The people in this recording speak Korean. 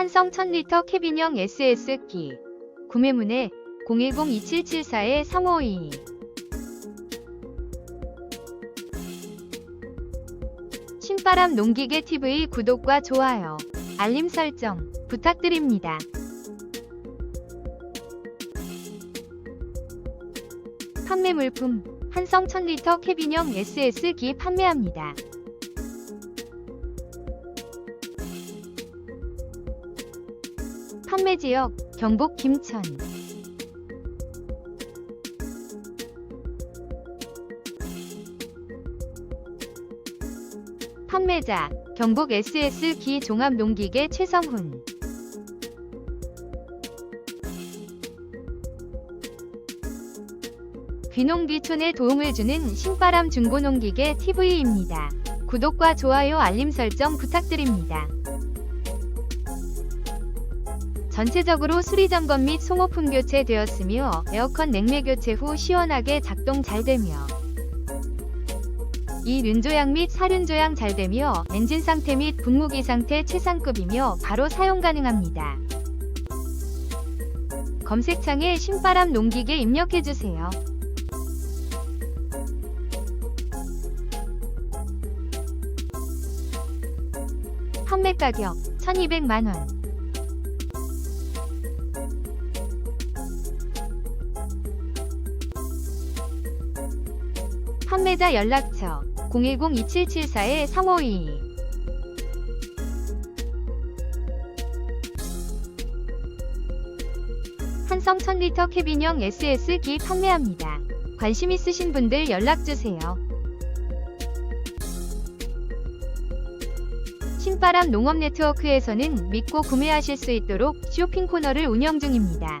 한성 1000리터 캐빈형 SS기 구매문의 010-2774-3522 신바람 농기계 TV 구독과 좋아요, 알림 설정 부탁드립니다. 판매 물품 한성 1000리터 캐빈형 SS기 판매합니다. 판매 지역 경북 김천 판매자 경북 SS기 종합농기계 최성훈 귀농귀촌에 도움을 주는 신바람 중고농기계 TV입니다. 구독과 좋아요 알림 설정 부탁드립니다. 전체적으로 수리 점검 및 소모품 교체되었으며 에어컨 냉매 교체 후 시원하게 작동 잘 되며 이 륜조향 및 사륜조향 잘 되며 엔진 상태 및 분무기 상태 최상급이며 바로 사용 가능합니다. 검색창에 신바람 농기계 입력해주세요. 판매 가격 1200만원 판매자 연락처 010-2774-3522 한성 1000리터 캐빈형 SS기 판매합니다. 관심 있으신 분들 연락주세요. 신바람 농업 네트워크에서는 믿고 구매하실 수 있도록 쇼핑 코너를 운영 중입니다.